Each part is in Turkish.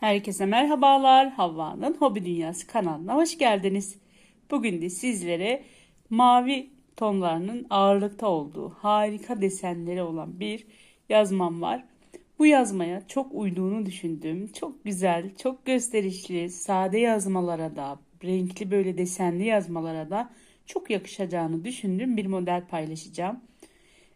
Herkese merhabalar. Havva'nın Hobi Dünyası kanalına hoş geldiniz. Bugün de sizlere mavi tonlarının ağırlıkta olduğu harika desenleri olan bir yazmam var. Bu yazmaya çok uyduğunu düşündüğüm, çok güzel, çok gösterişli, sade yazmalara da, renkli böyle desenli yazmalara da çok yakışacağını düşündüğüm bir model paylaşacağım.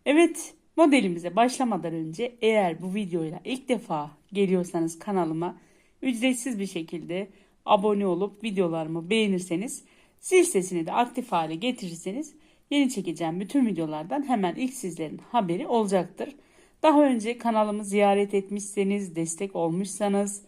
Evet, modelimize başlamadan önce eğer bu videoyla ilk defa geliyorsanız kanalıma ücretsiz bir şekilde abone olup videolarımı beğenirseniz zil sesini de aktif hale getirirseniz yeni çekeceğim bütün videolardan hemen ilk sizlerin haberi olacaktır. Daha önce kanalımı ziyaret etmişseniz, destek olmuşsanız,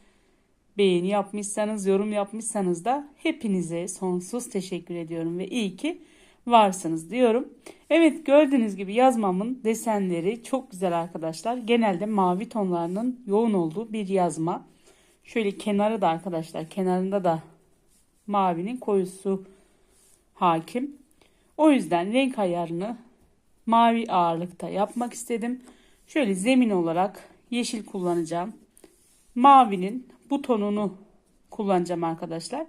beğeni yapmışsanız, yorum yapmışsanız da hepinize sonsuz teşekkür ediyorum ve iyi ki varsınız diyorum. Evet gördüğünüz gibi yazmamın desenleri çok güzel arkadaşlar. Genelde mavi tonlarının yoğun olduğu bir yazma. Şöyle kenarı da arkadaşlar kenarında da mavinin koyusu hakim. O yüzden renk ayarını mavi ağırlıkta yapmak istedim. Şöyle zemin olarak yeşil kullanacağım. Mavinin bu tonunu kullanacağım arkadaşlar.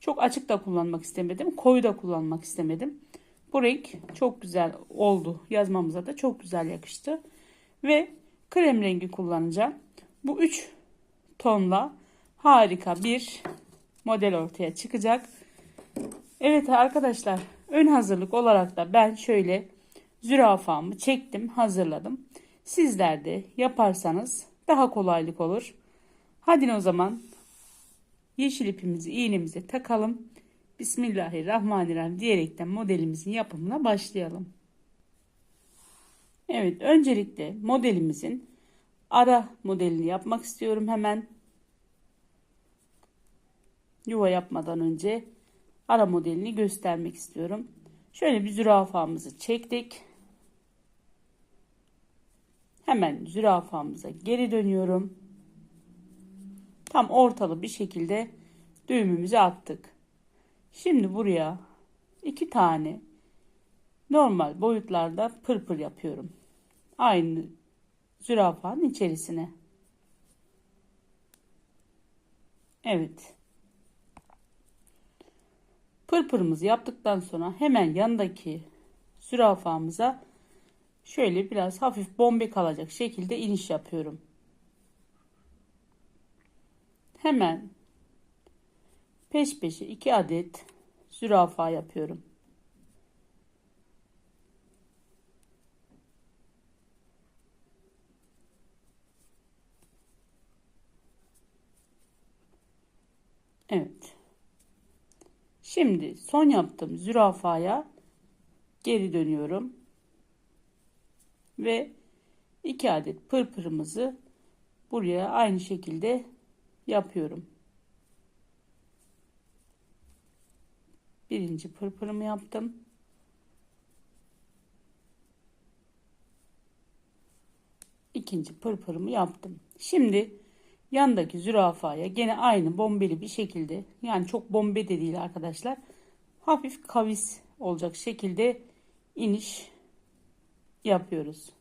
Çok açık da kullanmak istemedim. Koyu da kullanmak istemedim. Bu renk çok güzel oldu. Yazmamıza da çok güzel yakıştı. Ve krem rengi kullanacağım. Bu üç tonla harika bir model ortaya çıkacak. Evet arkadaşlar ön hazırlık olarak da ben şöyle zürafamı çektim hazırladım. Sizler de yaparsanız daha kolaylık olur. Hadi o zaman yeşil ipimizi iğnemize takalım. Bismillahirrahmanirrahim diyerekten modelimizin yapımına başlayalım. Evet öncelikle modelimizin ara modelini yapmak istiyorum hemen. Yuva yapmadan önce ara modelini göstermek istiyorum. Şöyle bir zürafamızı çektik. Hemen zürafamıza geri dönüyorum. Tam ortalı bir şekilde düğümümüzü attık. Şimdi buraya iki tane normal boyutlarda pırpır yapıyorum. Aynı zürafanın içerisine. Evet. Pırpırımızı yaptıktan sonra hemen yandaki zürafamıza şöyle biraz hafif bombe kalacak şekilde iniş yapıyorum. Hemen peş peşe iki adet zürafa yapıyorum. Evet. Şimdi son yaptığım zürafaya geri dönüyorum. Ve iki adet pırpırımızı buraya aynı şekilde yapıyorum. Birinci pırpırımı yaptım. İkinci pırpırımı yaptım. Şimdi yandaki zürafaya gene aynı bombeli bir şekilde yani çok bombe de değil arkadaşlar. Hafif kavis olacak şekilde iniş yapıyoruz.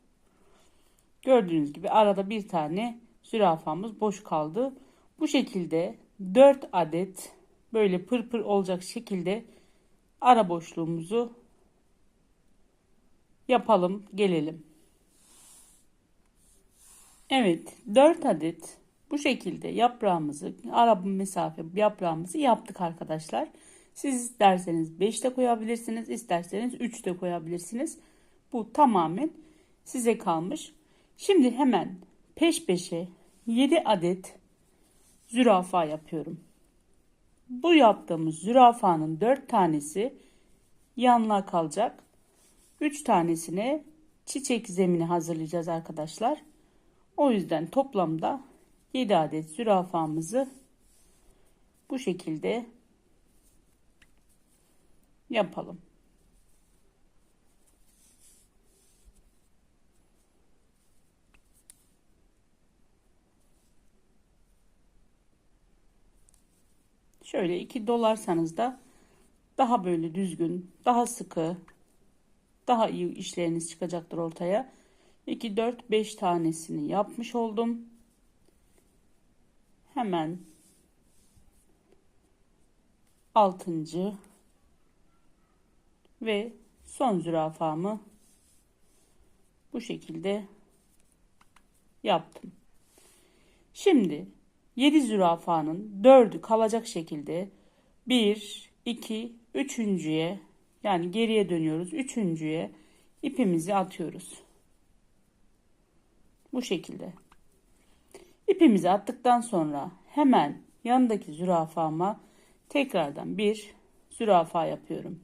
Gördüğünüz gibi arada bir tane zürafamız boş kaldı. Bu şekilde 4 adet böyle pırpır olacak şekilde ara boşluğumuzu yapalım gelelim. Evet 4 adet bu şekilde yaprağımızı ara mesafe yaprağımızı yaptık arkadaşlar. Siz isterseniz 5 de koyabilirsiniz isterseniz 3 de koyabilirsiniz. Bu tamamen size kalmış. Şimdi hemen peş peşe 7 adet zürafa yapıyorum. Bu yaptığımız zürafanın 4 tanesi yanına kalacak. 3 tanesine çiçek zemini hazırlayacağız arkadaşlar. O yüzden toplamda 7 adet zürafamızı bu şekilde yapalım. Şöyle iki dolarsanız da daha böyle düzgün, daha sıkı, daha iyi işleriniz çıkacaktır ortaya. 2, 4, 5 tanesini yapmış oldum. Hemen altıncı ve son zürafamı bu şekilde yaptım. Şimdi 7 zürafanın 4'ü kalacak şekilde 1, 2, 3.ye yani geriye dönüyoruz. 3.ye ipimizi atıyoruz. Bu şekilde. İpimizi attıktan sonra hemen yanındaki zürafama tekrardan bir zürafa yapıyorum.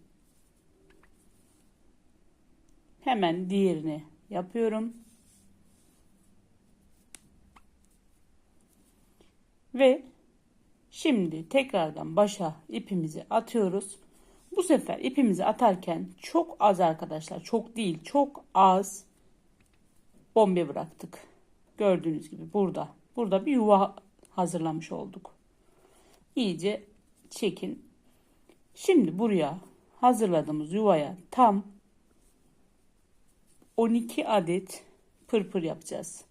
Hemen diğerini yapıyorum. Ve şimdi tekrardan başa ipimizi atıyoruz. Bu sefer ipimizi atarken çok az arkadaşlar, çok değil, çok az bombe bıraktık. Gördüğünüz gibi burada. Burada bir yuva hazırlamış olduk. İyice çekin. Şimdi buraya hazırladığımız yuvaya tam 12 adet pırpır yapacağız.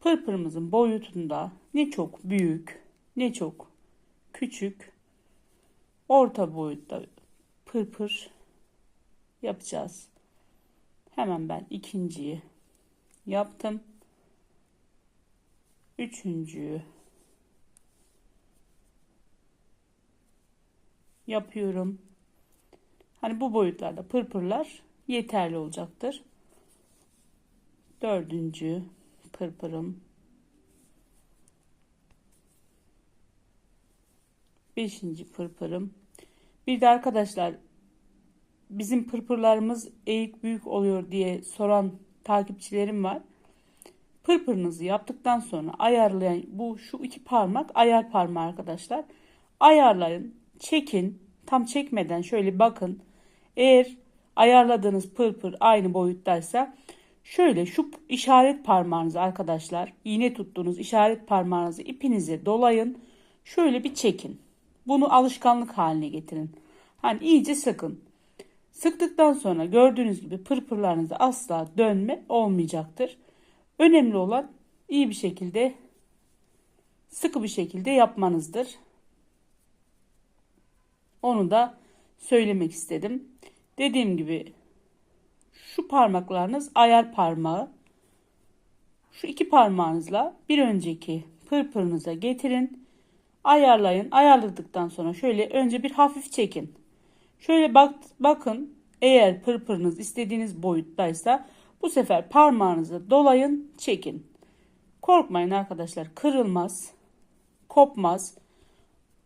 Pırpırımızın boyutunda ne çok büyük ne çok küçük orta boyutta pırpır yapacağız. Hemen ben ikinciyi yaptım. Üçüncüyü yapıyorum. Hani bu boyutlarda pırpırlar yeterli olacaktır. Dördüncü pırpırım. Beşinci pırpırım. Bir de arkadaşlar bizim pırpırlarımız eğik büyük oluyor diye soran takipçilerim var. Pırpırınızı yaptıktan sonra ayarlayan bu şu iki parmak ayar parmağı arkadaşlar. Ayarlayın, çekin. Tam çekmeden şöyle bakın. Eğer ayarladığınız pırpır aynı boyuttaysa şöyle şu işaret parmağınızı arkadaşlar iğne tuttuğunuz işaret parmağınızı ipinize dolayın. Şöyle bir çekin. Bunu alışkanlık haline getirin. Hani iyice sıkın. Sıktıktan sonra gördüğünüz gibi pırpırlarınızda asla dönme olmayacaktır. Önemli olan iyi bir şekilde sıkı bir şekilde yapmanızdır. Onu da söylemek istedim. Dediğim gibi şu parmaklarınız ayar parmağı. Şu iki parmağınızla bir önceki pırpırınıza getirin. Ayarlayın. Ayarladıktan sonra şöyle önce bir hafif çekin. Şöyle bak, bakın eğer pırpırınız istediğiniz boyuttaysa bu sefer parmağınızı dolayın çekin. Korkmayın arkadaşlar kırılmaz, kopmaz.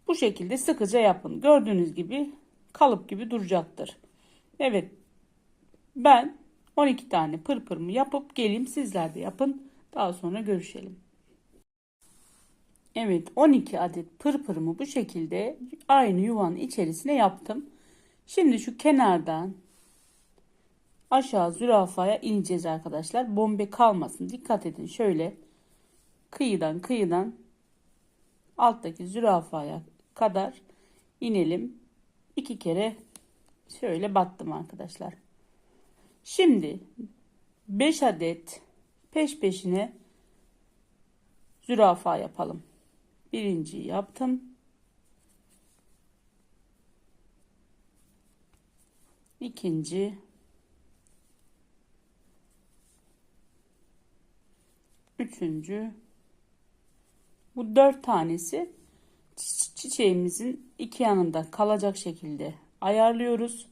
Bu şekilde sıkıca yapın. Gördüğünüz gibi kalıp gibi duracaktır. Evet ben 12 tane pırpırımı yapıp geleyim sizler de yapın. Daha sonra görüşelim. Evet 12 adet pırpırımı bu şekilde aynı yuvanın içerisine yaptım. Şimdi şu kenardan aşağı zürafaya ineceğiz arkadaşlar. Bombe kalmasın. Dikkat edin şöyle kıyıdan kıyıdan alttaki zürafaya kadar inelim. İki kere şöyle battım arkadaşlar. Şimdi 5 adet peş peşine zürafa yapalım. Birinciyi yaptım. İkinci Üçüncü bu dört tanesi çiçeğimizin iki yanında kalacak şekilde ayarlıyoruz.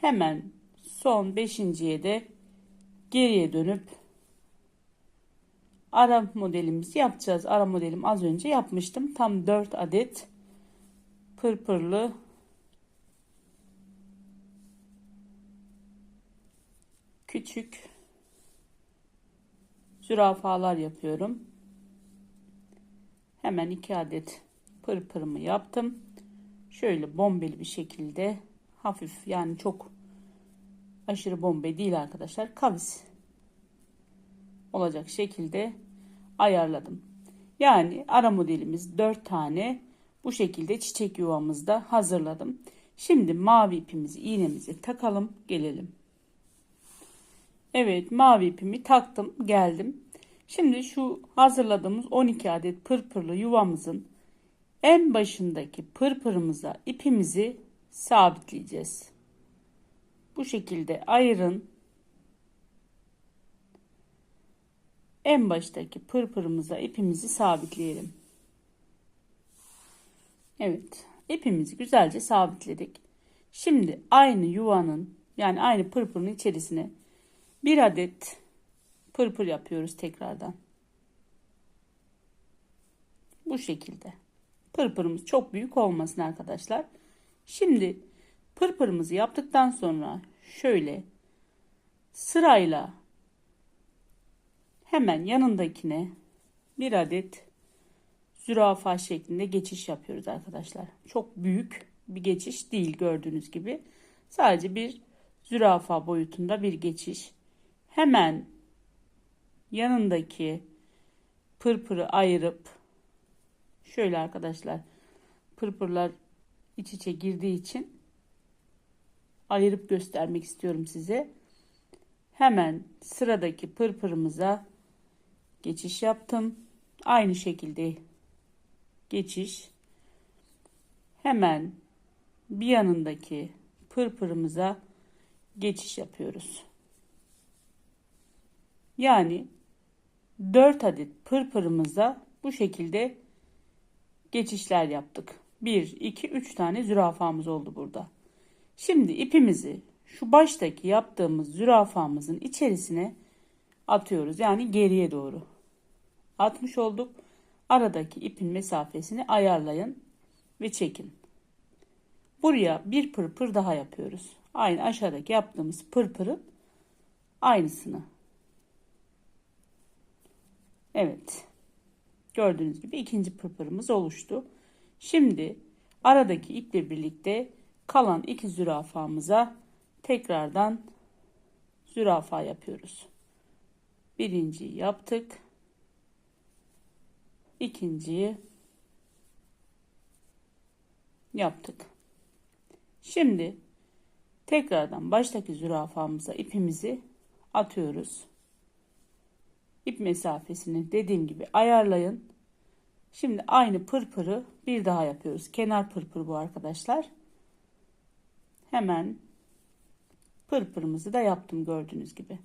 Hemen son beşinciye de geriye dönüp ara modelimizi yapacağız. Ara modelim az önce yapmıştım. Tam 4 adet pırpırlı küçük zürafalar yapıyorum. Hemen 2 adet pırpırımı yaptım. Şöyle bombeli bir şekilde hafif yani çok aşırı bombe değil arkadaşlar. Kavis olacak şekilde ayarladım. Yani ara modelimiz 4 tane bu şekilde çiçek yuvamızda hazırladım. Şimdi mavi ipimizi iğnemizi takalım gelelim. Evet mavi ipimi taktım geldim. Şimdi şu hazırladığımız 12 adet pırpırlı yuvamızın en başındaki pırpırımıza ipimizi sabitleyeceğiz. Bu şekilde ayırın. En baştaki pırpırımıza ipimizi sabitleyelim. Evet, ipimizi güzelce sabitledik. Şimdi aynı yuvanın yani aynı pırpırın içerisine bir adet pırpır yapıyoruz tekrardan. Bu şekilde. Pırpırımız çok büyük olmasın arkadaşlar. Şimdi pırpırımızı yaptıktan sonra şöyle sırayla hemen yanındakine bir adet zürafa şeklinde geçiş yapıyoruz arkadaşlar. Çok büyük bir geçiş değil gördüğünüz gibi. Sadece bir zürafa boyutunda bir geçiş. Hemen yanındaki pırpırı ayırıp şöyle arkadaşlar pırpırlar iç içe girdiği için ayırıp göstermek istiyorum size. Hemen sıradaki pırpırımıza geçiş yaptım. Aynı şekilde geçiş. Hemen bir yanındaki pırpırımıza geçiş yapıyoruz. Yani 4 adet pırpırımıza bu şekilde geçişler yaptık. 1, 2, 3 tane zürafamız oldu burada. Şimdi ipimizi şu baştaki yaptığımız zürafamızın içerisine atıyoruz. Yani geriye doğru. Atmış olduk. Aradaki ipin mesafesini ayarlayın ve çekin. Buraya bir pırpır daha yapıyoruz. Aynı aşağıdaki yaptığımız pırpırın aynısını. Evet. Gördüğünüz gibi ikinci pırpırımız oluştu. Şimdi aradaki iple birlikte kalan iki zürafamıza tekrardan zürafa yapıyoruz. Birinciyi yaptık. İkinciyi yaptık. Şimdi tekrardan baştaki zürafamıza ipimizi atıyoruz. İp mesafesini dediğim gibi ayarlayın. Şimdi aynı pırpırı bir daha yapıyoruz. Kenar pırpır bu arkadaşlar. Hemen pırpırımızı da yaptım gördüğünüz gibi.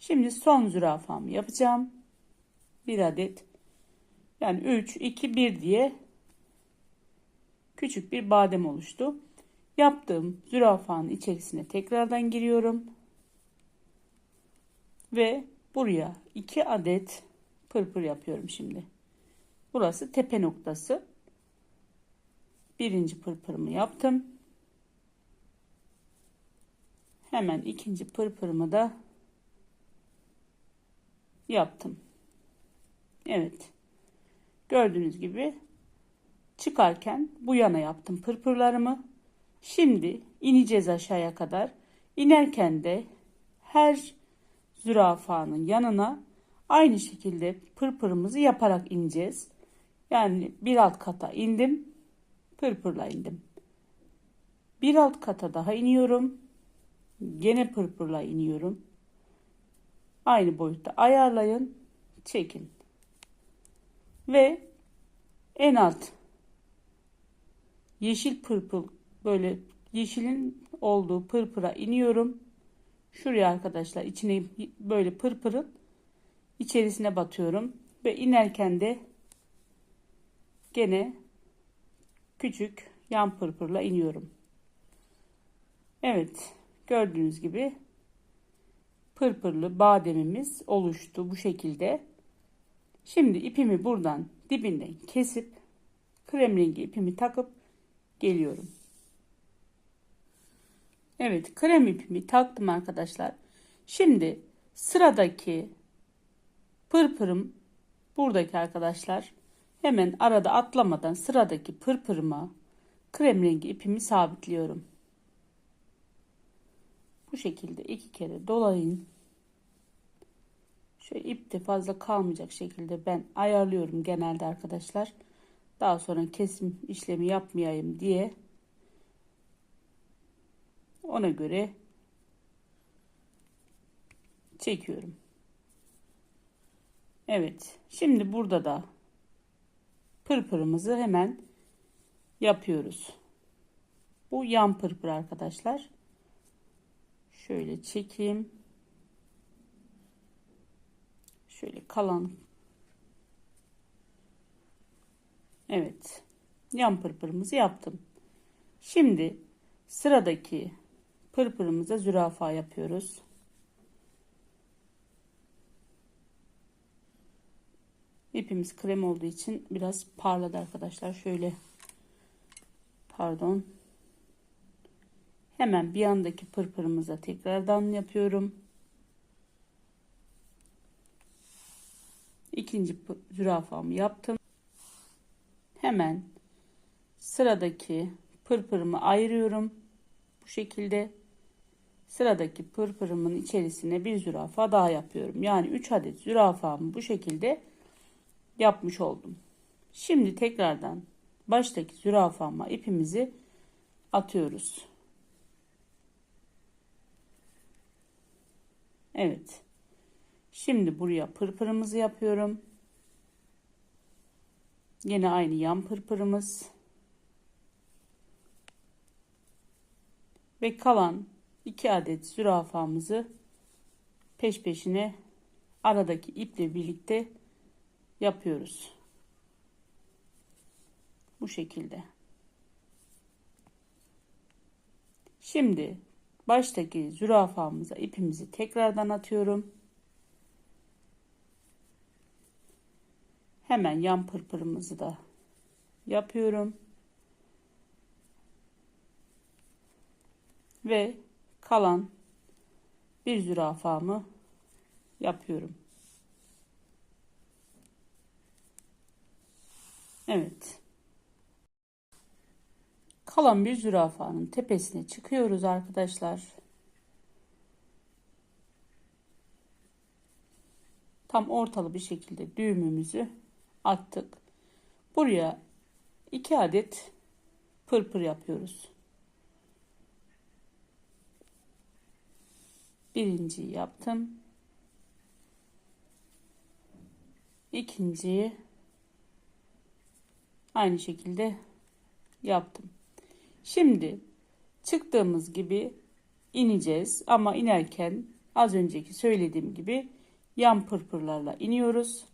Şimdi son zürafamı yapacağım. Bir adet yani 3, 2, 1 diye küçük bir badem oluştu. Yaptığım zürafanın içerisine tekrardan giriyorum. Ve buraya 2 adet pırpır yapıyorum şimdi. Burası tepe noktası. Birinci pırpırımı yaptım. Hemen ikinci pırpırımı da yaptım. Evet. Gördüğünüz gibi çıkarken bu yana yaptım pırpırlarımı. Şimdi ineceğiz aşağıya kadar. İnerken de her zürafanın yanına aynı şekilde pırpırımızı yaparak ineceğiz. Yani bir alt kata indim. Pırpırla indim. Bir alt kata daha iniyorum. Gene pırpırla iniyorum. Aynı boyutta ayarlayın. Çekin. Ve en alt yeşil pırpır böyle yeşilin olduğu pırpıra iniyorum. Şuraya arkadaşlar içine böyle pırpırın içerisine batıyorum ve inerken de gene küçük yan pırpırla iniyorum. Evet gördüğünüz gibi pırpırlı bademimiz oluştu bu şekilde. Şimdi ipimi buradan dibinden kesip krem rengi ipimi takıp geliyorum. Evet krem ipimi taktım arkadaşlar. Şimdi sıradaki pırpırım buradaki arkadaşlar hemen arada atlamadan sıradaki pırpırıma krem rengi ipimi sabitliyorum. Bu şekilde iki kere dolayın. Şöyle ip de fazla kalmayacak şekilde ben ayarlıyorum genelde arkadaşlar. Daha sonra kesim işlemi yapmayayım diye ona göre çekiyorum. Evet. Şimdi burada da pırpırımızı hemen yapıyoruz. Bu yan pırpır arkadaşlar. Şöyle çekeyim. Şöyle kalan. Evet. Yan pırpırımızı yaptım. Şimdi sıradaki pırpırımıza zürafa yapıyoruz. İpimiz krem olduğu için biraz parladı arkadaşlar. Şöyle pardon. Hemen bir yandaki pırpırımıza tekrardan yapıyorum. İkinci zürafamı yaptım. Hemen sıradaki pırpırımı ayırıyorum. Bu şekilde sıradaki pırpırımın içerisine bir zürafa daha yapıyorum. Yani 3 adet zürafamı bu şekilde yapmış oldum. Şimdi tekrardan baştaki zürafama ipimizi atıyoruz. Evet. Şimdi buraya pırpırımızı yapıyorum. Yine aynı yan pırpırımız. Ve kalan iki adet zürafamızı peş peşine aradaki iple birlikte yapıyoruz. Bu şekilde. Şimdi baştaki zürafamıza ipimizi tekrardan atıyorum. Hemen yan pırpırımızı da yapıyorum. Ve kalan bir zürafamı yapıyorum. Evet. Kalan bir zürafanın tepesine çıkıyoruz arkadaşlar. Tam ortalı bir şekilde düğümümüzü attık. Buraya iki adet pırpır yapıyoruz. Birinciyi yaptım. İkinciyi aynı şekilde yaptım. Şimdi çıktığımız gibi ineceğiz ama inerken az önceki söylediğim gibi yan pırpırlarla iniyoruz.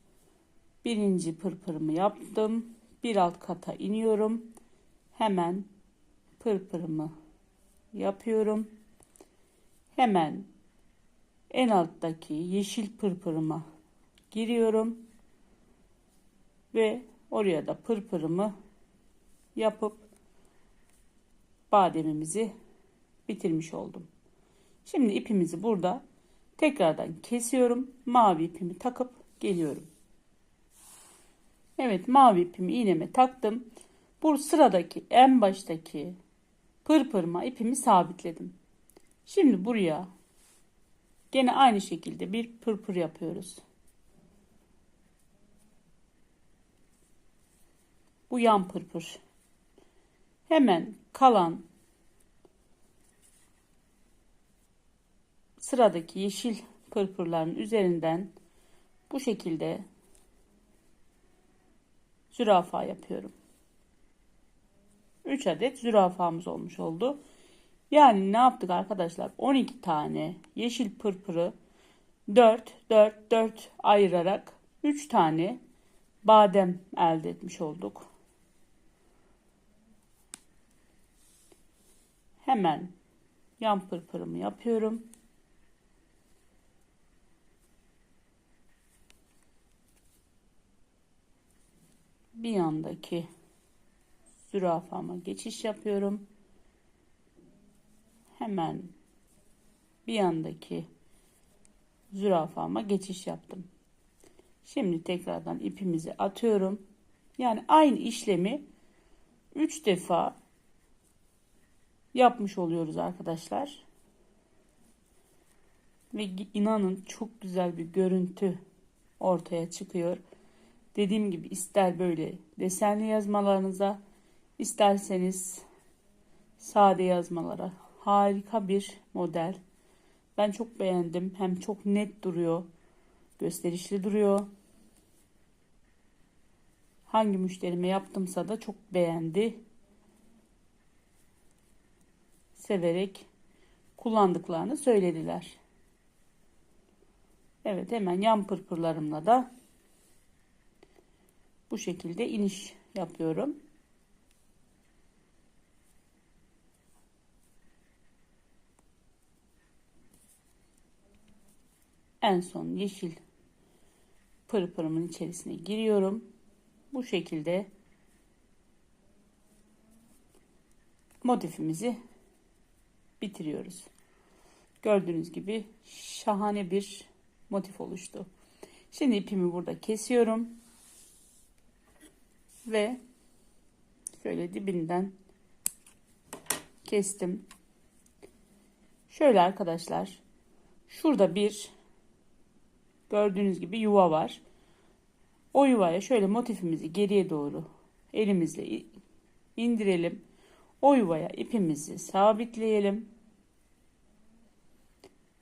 Birinci pırpırımı yaptım. Bir alt kata iniyorum. Hemen pırpırımı yapıyorum. Hemen en alttaki yeşil pırpırıma giriyorum. Ve oraya da pırpırımı yapıp bademimizi bitirmiş oldum. Şimdi ipimizi burada tekrardan kesiyorum. Mavi ipimi takıp geliyorum. Evet mavi ipimi iğneme taktım. Bu sıradaki en baştaki pırpırma ipimi sabitledim. Şimdi buraya gene aynı şekilde bir pırpır yapıyoruz. Bu yan pırpır. Hemen kalan sıradaki yeşil pırpırların üzerinden bu şekilde zürafa yapıyorum. 3 adet zürafamız olmuş oldu. Yani ne yaptık arkadaşlar? 12 tane yeşil pırpırı 4 4 4 ayırarak 3 tane badem elde etmiş olduk. Hemen yan pırpırımı yapıyorum. bir yandaki zürafama geçiş yapıyorum. Hemen bir yandaki zürafama geçiş yaptım. Şimdi tekrardan ipimizi atıyorum. Yani aynı işlemi 3 defa yapmış oluyoruz arkadaşlar. Ve inanın çok güzel bir görüntü ortaya çıkıyor. Dediğim gibi ister böyle desenli yazmalarınıza isterseniz sade yazmalara harika bir model. Ben çok beğendim. Hem çok net duruyor. Gösterişli duruyor. hangi müşterime yaptımsa da çok beğendi. Severek kullandıklarını söylediler. Evet hemen yan pırpırlarımla da bu şekilde iniş yapıyorum. En son yeşil pırpırımın içerisine giriyorum. Bu şekilde motifimizi bitiriyoruz. Gördüğünüz gibi şahane bir motif oluştu. Şimdi ipimi burada kesiyorum. Ve şöyle dibinden kestim. Şöyle arkadaşlar. Şurada bir gördüğünüz gibi yuva var. O yuvaya şöyle motifimizi geriye doğru elimizle indirelim. O yuvaya ipimizi sabitleyelim.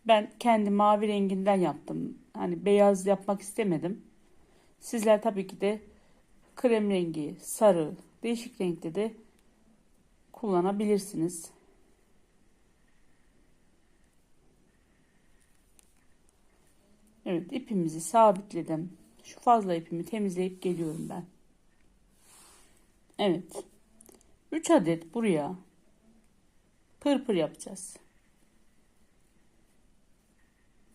Ben kendi mavi renginden yaptım. Hani beyaz yapmak istemedim. Sizler tabii ki de krem rengi, sarı, değişik renkte de kullanabilirsiniz. Evet ipimizi sabitledim. Şu fazla ipimi temizleyip geliyorum ben. Evet. 3 adet buraya pırpır yapacağız.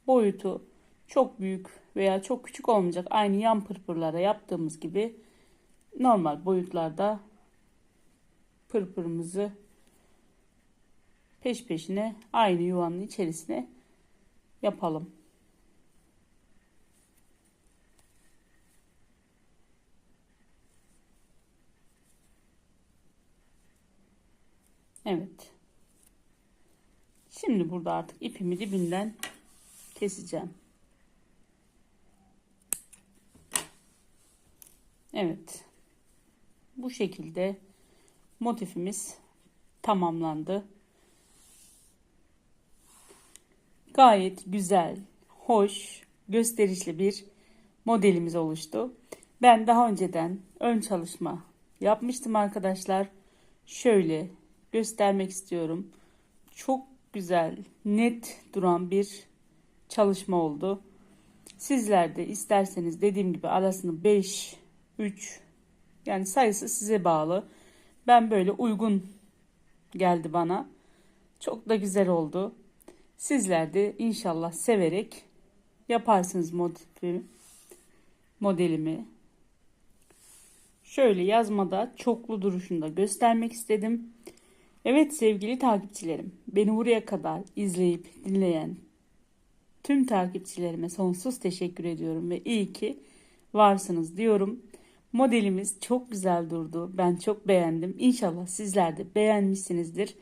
Boyutu çok büyük veya çok küçük olmayacak. Aynı yan pırpırlara yaptığımız gibi normal boyutlarda pırpırımızı peş peşine aynı yuvanın içerisine yapalım. Evet. Şimdi burada artık ipimi dibinden keseceğim. Evet. Bu şekilde motifimiz tamamlandı. Gayet güzel, hoş, gösterişli bir modelimiz oluştu. Ben daha önceden ön çalışma yapmıştım arkadaşlar. Şöyle göstermek istiyorum. Çok güzel, net duran bir çalışma oldu. Sizler de isterseniz dediğim gibi arasını 5, 3 yani sayısı size bağlı. Ben böyle uygun geldi bana. Çok da güzel oldu. Sizler de inşallah severek yaparsınız motifi, modelimi. Şöyle yazmada çoklu duruşunda göstermek istedim. Evet sevgili takipçilerim, beni buraya kadar izleyip dinleyen tüm takipçilerime sonsuz teşekkür ediyorum ve iyi ki varsınız diyorum. Modelimiz çok güzel durdu. Ben çok beğendim. İnşallah sizler de beğenmişsinizdir.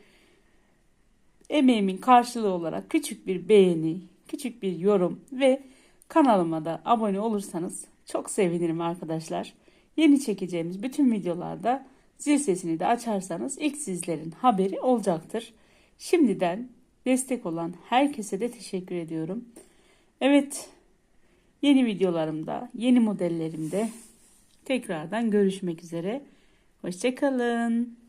Emeğimin karşılığı olarak küçük bir beğeni, küçük bir yorum ve kanalıma da abone olursanız çok sevinirim arkadaşlar. Yeni çekeceğimiz bütün videolarda zil sesini de açarsanız ilk sizlerin haberi olacaktır. Şimdiden destek olan herkese de teşekkür ediyorum. Evet, yeni videolarımda, yeni modellerimde tekrardan görüşmek üzere. Hoşçakalın.